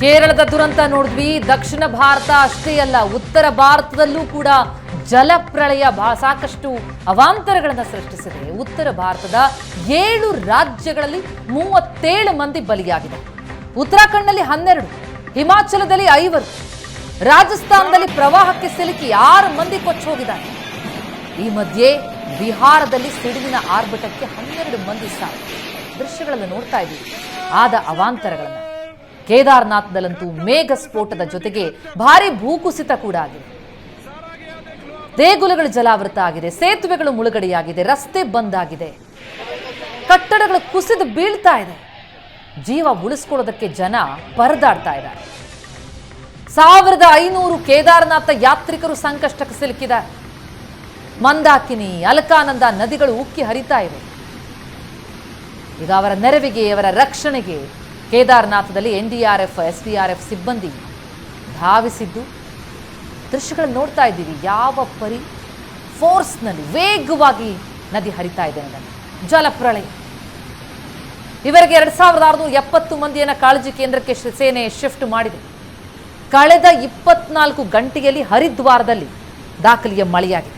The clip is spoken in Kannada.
ಕೇರಳದ ದುರಂತ ನೋಡಿದ್ವಿ. ದಕ್ಷಿಣ ಭಾರತ ಅಷ್ಟೇ ಅಲ್ಲ, ಉತ್ತರ ಭಾರತದಲ್ಲೂ ಕೂಡ ಜಲಪ್ರಳಯ ಬಹಳ ಸಾಕಷ್ಟು ಅವಾಂತರಗಳನ್ನು ಸೃಷ್ಟಿಸಿದೆ. ಉತ್ತರ ಭಾರತದ ಏಳು ರಾಜ್ಯಗಳಲ್ಲಿ ಮೂವತ್ತೇಳು ಮಂದಿ ಬಲಿಯಾಗಿದೆ. ಉತ್ತರಾಖಂಡ್ನಲ್ಲಿ ಹನ್ನೆರಡು, ಹಿಮಾಚಲದಲ್ಲಿ ಐವರು, ರಾಜಸ್ಥಾನದಲ್ಲಿ ಪ್ರವಾಹಕ್ಕೆ ಸಿಲುಕಿ ಆರು ಮಂದಿ ಕೊಚ್ಚಿ ಹೋಗಿದ್ದಾರೆ ಈ ಮಧ್ಯೆ ಬಿಹಾರದಲ್ಲಿ ಸಿಡಿಲಿನ ಆರ್ಭಟಕ್ಕೆ ಹನ್ನೆರಡು ಮಂದಿ ಸಾವು. ದೃಶ್ಯಗಳನ್ನು ನೋಡ್ತಾ ಇದ್ದೀವಿ. ಆದ ಅವಾಂತರಗಳನ್ನು. ಕೇದಾರ್ನಾಥ್ದಲ್ಲಂತೂ ಮೇಘ ಸ್ಫೋಟದ ಜೊತೆಗೆ ಭಾರಿ ಭೂಕುಸಿತ ಕೂಡ ಆಗಿದೆ. ದೇಗುಲಗಳು ಜಲಾವೃತ ಆಗಿದೆ, ಸೇತುವೆಗಳು ಮುಳುಗಡೆಯಾಗಿದೆ, ರಸ್ತೆ ಬಂದ್ ಆಗಿದೆ. ಕಟ್ಟಡಗಳು ಕುಸಿದು ಬೀಳ್ತಾ ಇದೆ. ಜೀವ ಉಳಿಸ್ಕೊಳ್ಳೋದಕ್ಕೆ ಜನ ಪರದಾಡ್ತಾ ಇದ್ದಾರೆ. ಸಾವಿರದ ಐನೂರು ಕೇದಾರನಾಥ ಯಾತ್ರಿಕರು ಸಂಕಷ್ಟಕ್ಕೆ ಸಿಲುಕಿದ್ದಾರೆ. ಮಂದಾಕಿನಿ, ಅಲಕಾನಂದ ನದಿಗಳು ಉಕ್ಕಿ ಹರಿತಾ ಇವೆ. ಈಗ ಅವರ ನೆರವಿಗೆ, ಅವರ ರಕ್ಷಣೆಗೆ ಕೇದಾರನಾಥದಲ್ಲಿ ಎನ್ಡಿಆರ್ಎಫ್ ಎಸ್ಡಿಆರ್ಎಫ್ ಸಿಬ್ಬಂದಿ ಧಾವಿಸಿದ್ದು. ದೃಶ್ಯಗಳನ್ನು ನೋಡ್ತಾ ಇದ್ದೀವಿ. ಯಾವ ಪರಿ ಫೋರ್ಸ್ನಲ್ಲಿ ವೇಗವಾಗಿ ನದಿ ಹರಿತಾ ಇದೆ ಅನ್ನೋದನ್ನು ಜಲಪ್ರಳಯ. ಇವರಿಗೆ ಎರಡ್ ಸಾವಿರದ ಆರುನೂರ ಎಪ್ಪತ್ತು ಮಂದಿಯನ್ನ ಕಾಳಜಿ ಕೇಂದ್ರಕ್ಕೆ ಸೇನೆ ಶಿಫ್ಟ್ ಮಾಡಿದೆ. ಕಳೆದ ಇಪ್ಪತ್ನಾಲ್ಕು ಗಂಟೆಯಲ್ಲಿ ಹರಿದ್ವಾರದಲ್ಲಿ ದಾಖಲೆಯ ಮಳೆಯಾಗಿದೆ.